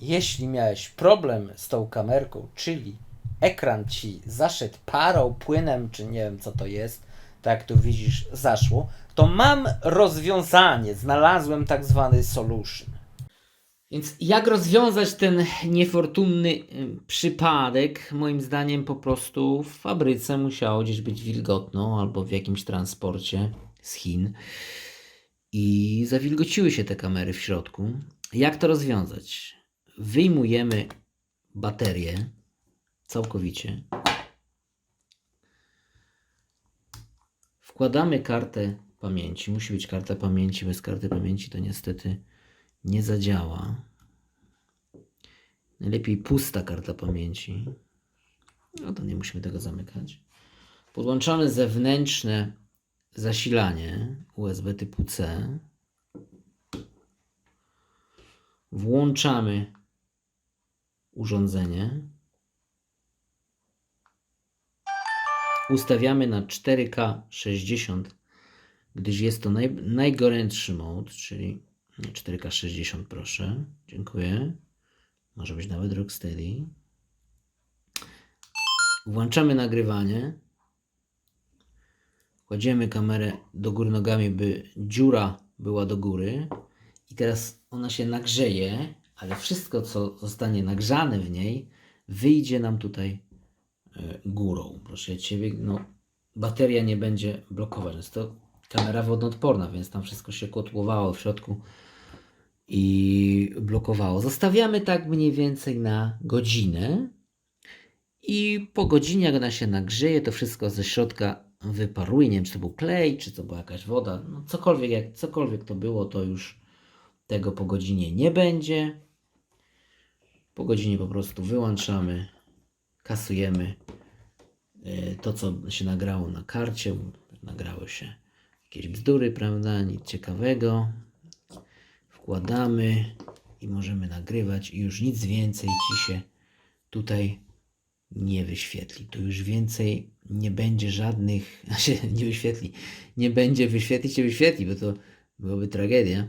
jeśli miałeś problem z tą kamerką, czyli ekran ci zaszedł parą, płynem, czy nie wiem co to jest, tak jak tu widzisz, zaszło, to mam rozwiązanie. Znalazłem tak zwany solution. Więc jak rozwiązać ten niefortunny przypadek? Moim zdaniem po prostu w fabryce musiało gdzieś być wilgotno albo w jakimś transporcie z Chin i zawilgociły się te kamery w środku. Jak to rozwiązać? Wyjmujemy baterię całkowicie. Wkładamy kartę pamięci. Musi być karta pamięci. Bez karty pamięci to niestety nie zadziała. Najlepiej pusta karta pamięci. No to nie musimy tego zamykać. Podłączamy zewnętrzne zasilanie USB typu C. Włączamy urządzenie. Ustawiamy na 4K 60, gdyż jest to naj, najgorętszy mod, czyli 4K 60 proszę. Dziękuję. Może być nawet Rocksteady. Włączamy nagrywanie. Kładziemy kamerę do góry nogami, by dziura była do góry. I teraz ona się nagrzeje, ale wszystko, co zostanie nagrzane w niej, wyjdzie nam tutaj e, górą. Proszę Ciebie, no, bateria nie będzie blokować. Jest to kamera wodoodporna, więc tam wszystko się kotłowało w środku i blokowało. Zostawiamy tak mniej więcej na godzinę i po godzinie, jak ona się nagrzeje, to wszystko ze środka wyparuje. Nie wiem, czy to był klej, czy to była jakaś woda. No, cokolwiek, jak, cokolwiek to było, to już tego po godzinie nie będzie. Po godzinie po prostu wyłączamy, kasujemy e, to, co się nagrało na karcie. Nagrały się jakieś bzdury, prawda? Nic ciekawego. Wkładamy i możemy nagrywać i już nic więcej Ci się tutaj nie wyświetli. Tu już więcej nie będzie żadnych, znaczy nie wyświetli, nie będzie wyświetlić się wyświetli, bo to byłoby tragedia.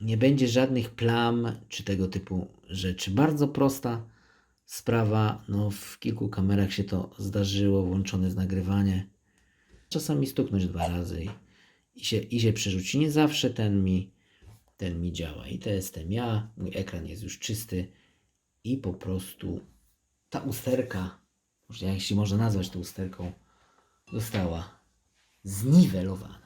Nie będzie żadnych plam czy tego typu rzeczy. Bardzo prosta sprawa. No, w kilku kamerach się to zdarzyło, włączone jest nagrywanie. Czasami stuknąć dwa razy i, i, się, i się przerzuci. Nie zawsze ten mi, ten mi działa. I to jestem ja. Mój ekran jest już czysty i po prostu ta usterka, jeśli można nazwać to usterką, została zniwelowana.